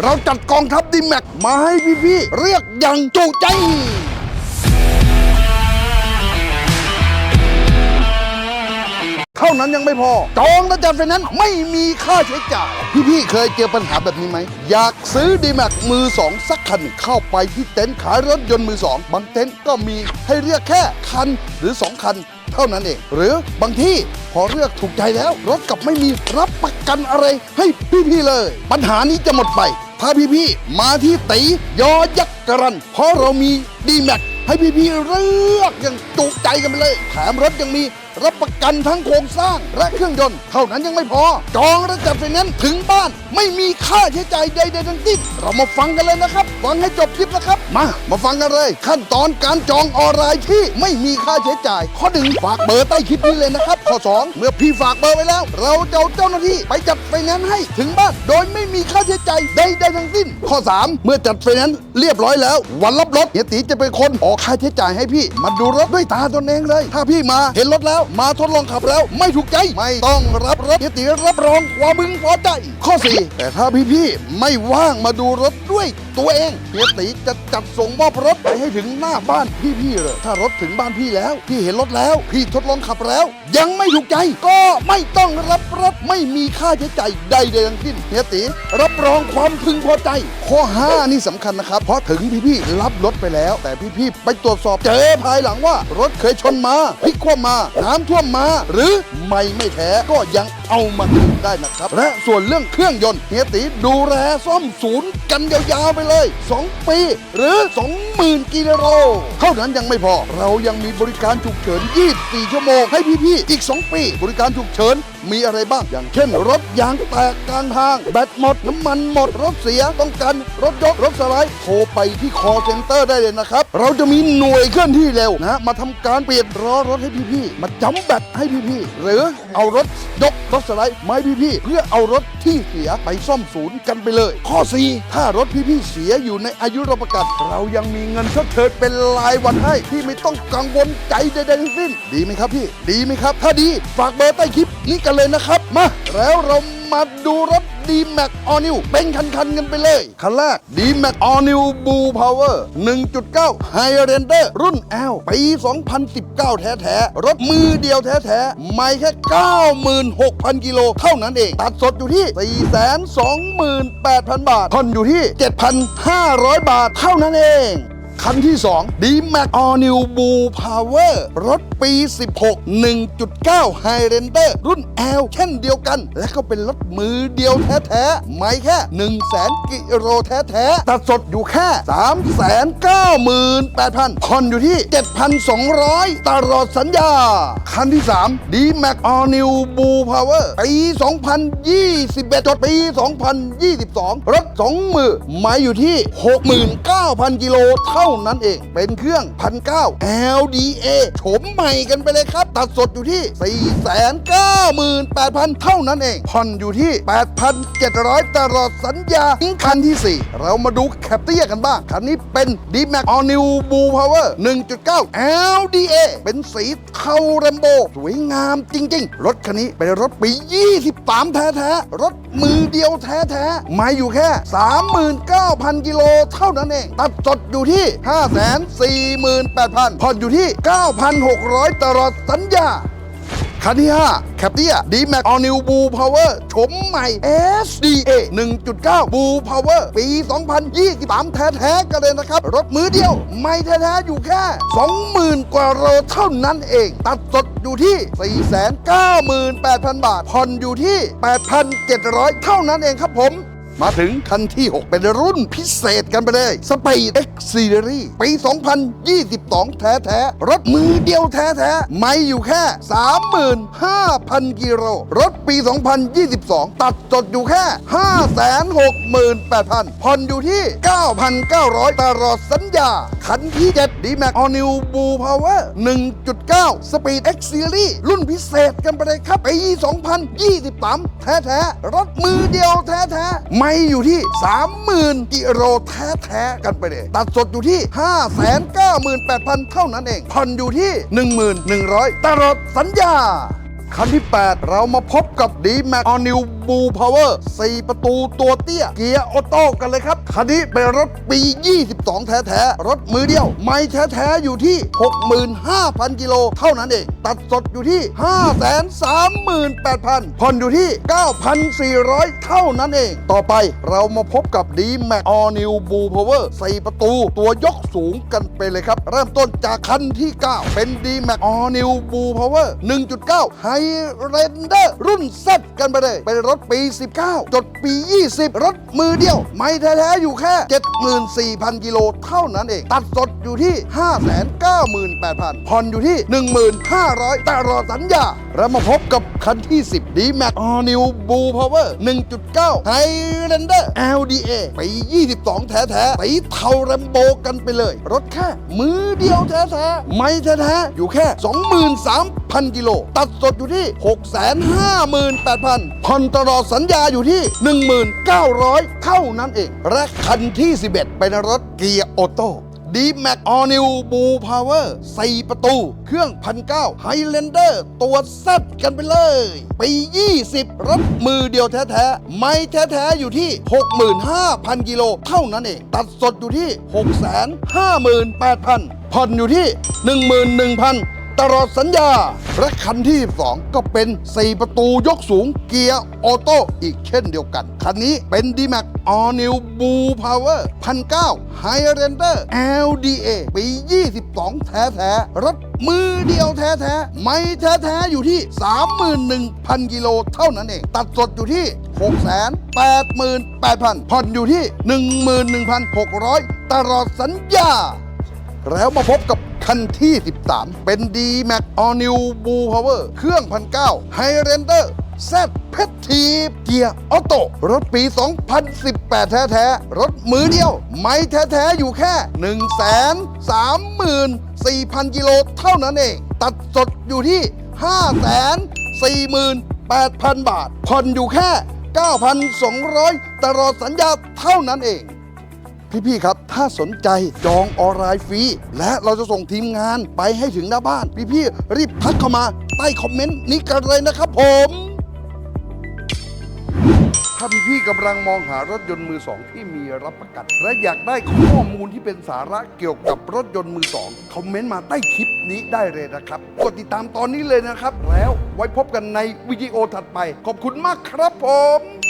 เราจัดกองทัพดีแม็กมาให้พี่ๆเรียกอย่างจุใจ เท่านั้นยังไม่พอ จองและจัดไฟนนซ์ไม่มีค่าใช้จ่าย พี่ๆเคยเจอปัญหาแบบนี้ไหม อยากซื้อดีแม็กมือสองสักคันเข้าไปที่เต็นท์ขายรถยนต์มือสองบางเต็นท์ก็มีให้เลือกแค่คันหรือ 2 คัน เท่านั้นเอง หรือบางที่พอเลือกถูกใจแล้ว รถกลับไม่มีรับประกันอะไรให้พี่ๆเลย ปัญหานี้จะหมดไปถ้าพี่ๆมาที่ตียอยักษ์กรัน เพราะเรามีดีแม็กให้พี่ๆเลือกอย่างจุใจกันไปเลยแถมรถยังมีรับประกันทั้งโครงสร้างและเครื่องยนต์ เท่านั้นยังไม่พอ จองและจัดไฟแนนซ์ถึงบ้าน ไม่มีค่าใช้จ่ายใดๆทั้งสิ้นเรามาฟังกันเลยนะครับ ฟังให้จบคลิปนะครับ มา มาฟังกันเลย ขั้นตอนการจองออนไลน์ที่ไม่มีค่าใช้จ่าย ข้อหนึ่งฝากเบอร์ใต้คลิปนี้เลยนะครับ ข้อสองเมื่อพี่ฝากเบอร์ไว้แล้ว เราจะเอาเจ้าหน้าที่ไปจัดไฟแนนซ์ให้ถึงบ้าน โดยไม่มีค่าใช้จ่ายใดๆทั้งสิ้น ข้อ 3 เมื่อจัดไฟแนนซ์เรียบร้อยแล้ว วันรับรถเฮียตีจะเป็นคนออกค่าใช้จ่ายให้พี่ มาดูรถด้วยตาตนเองเลย ถ้าพี่มาเห็นรถแล้วมาทดลองขับแล้วไม่ถูกใจ ไม่ต้องรับรถเฮียติรับรองความมึงพอใจข้อ 4 แต่ถ้าพี่ๆไม่ว่างมาดูรถด้วยตัวเองเฮียตีจะจัดส่งมอบรถไปให้ถึงหน้าบ้านพี่ๆเลยถ้ารถถึงบ้านพี่แล้ว พี่เห็นรถแล้ว พี่ทดลองขับแล้ว ยังไม่ถูกใจก็ไม่ต้องรับรถไม่มีค่าใช้จ่ายใดๆทั้งสิ้นเฮียตีรับรองความพึงพอใจ ข้อ 5 นี่สำคัญนะครับ เพราะถึงพี่ๆรับรถไปแล้ว แต่พี่ๆไปตรวจสอบเจอภายหลังว่ารถเคยชนมาพลิกคว่ำมาน้ำท่วมมา หรือไม่ไม่แท้ก็ยังเอามาคืนได้นะครับ และส่วนเรื่องเครื่องยนต์เฮียตีดูแลซ่อมศูนย์กันยาวๆไปเลย 2 ปี หรือ 20,000 กิโลเท่านั้นยังไม่พอ เรายังมีบริการฉุกเฉิน 24 ชั่วโมงให้พี่ๆ อีก 2 ปี บริการฉุกเฉิน มีอะไรบ้าง อย่างเช่น รถยางแตกกลางทาง แบตหมด น้ำมันหมด รถเสียต้องการรถยก รถสไลด์โทรไปที่ call center ได้เลยนะครับ เราจะมีหน่วยเคลื่อนที่เร็วนะฮะมาทำการเปลี่ยนล้อรถให้พี่ๆมาจำแบตให้พี่ๆหรือเอารถยกรถสไลด์มาให้พี่ๆเพื่อเอารถที่เสียไปซ่อมศูนย์กันไปเลย ข้อ 4 ถ้ารถพี่ๆเสียอยู่ในอายุรประกันเรายังมีเงินชดเชยเป็นรายวันให้ที่ไม่ต้องกังวลใจใดๆทั้งสิ้น ดีไหมครับพี่ ดีไหมครับ ถ้าดีฝากเบอร์ใต้คลิปนี้กันเลยนะครับ มาแล้วเรามาดูรถดีแม็กออนิวเป็นคันๆกันไปเลย คันแรกดีแม็กออนิวบูพาวเวอร์1.9 High Render รุ่น L ปี 2019 แท้ๆ รถมือเดียวแท้ๆ ไม่แค่ 96,000 กิโลเท่านั้นเอง ตัดสดอยู่ที่ 428,000 บาทผ่อนอยู่ที่ 7,500 บาทเท่านั้นเอง คันที่ 2 d m a x All New Blue Power รถปี 16 1.9 High Render รุ่น L เช่นเดียวกัน และก็เป็นรถมือเดียวแท้ๆ ไม่แค่ 1 0 0 0 0 0กิโลแท้ๆ ตัดสดอยู่แค่ 398,000ผ่อนอยู่ที่ 7,200 ตลอดสัญญา คันที่ 3 d m a x All New Blue Power ปี 2021จดปี 2022 รถ 2 มือไมาอยู่ที่ 69,000 กิโลเท่านั้นเอง เป็นเครื่อง1,900 LDA โฉมใหม่กันไปเลยครับ ตัดสดอยู่ที่ 498,000 เท่านั้นเอง ผ่อนอยู่ที่ 8,700 ตลอดสัญญาคันที่ 4 เรามาดูแคปเตียกันบ้าง คันนี้เป็น d m a x All New Blue Power 1.9 LDA เป็นสีเทาแรมโบสวยงามจริง ๆ รถคันนี้เป็นรถปี 23 แท้ๆ รถมือเดียวแท้ๆ มาอยู่แค่ 39,000 กิโลเท่านั้นเอง ตัดสดอยู่ที่548,000ผ่อนอยู่ที่ 9,600 ตลอดสัญญา คันที่ 5 แคปเตีย d m a x All New Blue Power ชมใหม่ SDA 1.9 Blue Power ปี 2023 แท้ๆกันเลยนะครับ รถมือเดียว ไม่แท้ๆอยู่แค่ 20,000 กว่าโลเท่านั้นเอง ตัดสดอยู่ที่ 498,000 บาท ผ่อนอยู่ที่ 8,700 เท่านั้นเองครับผม มาถึงคันที่ 6 เป็นรุ่นพิเศษกันไปเลย Speed X Series ปี 2022 แท้ๆ รถมือเดียวแท้ๆ ไม่อยู่แค่ 35,000 กิโล รถปี 2022 ตัดจดอยู่แค่ 568,000 ผ่อนอยู่ที่ 9,900 ตลอดสัญญา คันที่ 7 d m a x All New Blue Power 1.9 Speed X Series รุ่นพิเศษกันไปเลยครับปี 2023 แท้ๆ รถมือเดียวแท้ๆไม่อยู่ที่ 30,000 กิโลแท้ๆกันไปเลย ตัดสดอยู่ที่ 598,000 เท่านั้นเอง ผ่อนอยู่ที่ 1,100 ตลอดสัญญา คันที่ 8 เรามาพบกับ d m a x All New Blue Power 4ประตูตัวเตี้ย เกียร์ออโต้กันเลยครับ คันนี้เป็นรถปี 22 แท้ๆ รถมือเดียว ไม่แท้ๆ อยู่ที่ 65,000 กิโลเท่านั้นเอง ตัดสดอยู่ที่ 538,000ผ่อนอยู่ที่ 9,400 เท่านั้นเอง ต่อไปเรามาพบกับ d m a x All New Blue Power 4ประตูตัวยกสูงกันไปเลยครับ เริ่มต้นจากคันที่ 9 เป็น d m a x All New Blue Power 1.9 Highlander รุ่น Z กันไปเลยเป็นรถถปี 19 จดปี 20 รถมือเดียว ไม่แท้ๆอยู่แค่ 74,000 กิโลเท่านั้นเอง ตัดสดอยู่ที่ 598,000ผ่อนอยู่ที่ 15,000 ตลอดสัญญา แล้วมาพบกับคันที่ 10 d m a x All New Blue Power 1.9 Highlander LDA ปี 22 แท้ๆสีเทาแรมโบกันไปเลย รถแค่มือเดียวแท้ๆ ไม่แท้ๆ อยู่แค่ 23 23,000 กิโล ตัดสดอยู่ที่ 658,000ผ่อนตลอดสัญญาอยู่ที่ 1,900 เท่านั้นเอง และคันที่ 11 เป็นรถเกียร์ออโต้ d m a x All New Blue Power 4ประตู เครื่องพันเก้า Highlander ตัวแซดกันไปเลย ปี 20รถมือเดียวแท้ๆ ไม่แท้ๆ อยู่ที่ 65,000 กิโล เท่านั้นเอง ตัดสดอยู่ที่ 658,000ผ่อนอยู่ที่ 11,000 ตลอดสัญญา และคันที่ 2 ก็เป็น 4 ประตูยกสูงเกียร์ออโต้อีกเช่นเดียวกัน คันนี้เป็น d m a x All New Blue Power 1,900 Highlander LDA ปี 22 แท้ๆรถมือเดียวแท้ๆ ไม่แท้ๆ อยู่ที่ 31,000 กิโลเท่านั้นเอง ตัดสดอยู่ที่ 688,000ผ่อนอยู่ที่ 11,600 ตลอดสัญญา แล้วมาพบกับคันที่ 13 เป็น d m a x All New Blue Power เครื่องพันเก้า Highlander Z เพชรทีเกียร์ออโต้รถปี 2018 แท้ ๆ รถมือเดียว ไม่แท้ ๆ อยู่แค่ 134,000 กิโลเท่านั้นเอง ตัดสดอยู่ที่ 548,000 บาทผ่อนอยู่แค่ 9,200 ตลอดสัญญาเท่านั้นเอง พี่ๆครับ ถ้าสนใจจองออนไลน์ฟรี และเราจะส่งทีมงานไปให้ถึงหน้าบ้าน พี่ๆรีบทักเข้ามาใต้คอมเมนต์นี้กันเลยนะครับผม ถ้าพี่ๆกำลังมองหารถยนต์มือสองที่มีรับประกัน และอยากได้ข้อมูลที่เป็นสาระเกี่ยวกับรถยนต์มือสองคอมเมนต์มาใต้คลิปนี้ได้เลยนะครับ กดติดตามตอนนี้เลยนะครับ แล้วไว้พบกันในวิดีโอถัดไป ขอบคุณมากครับผม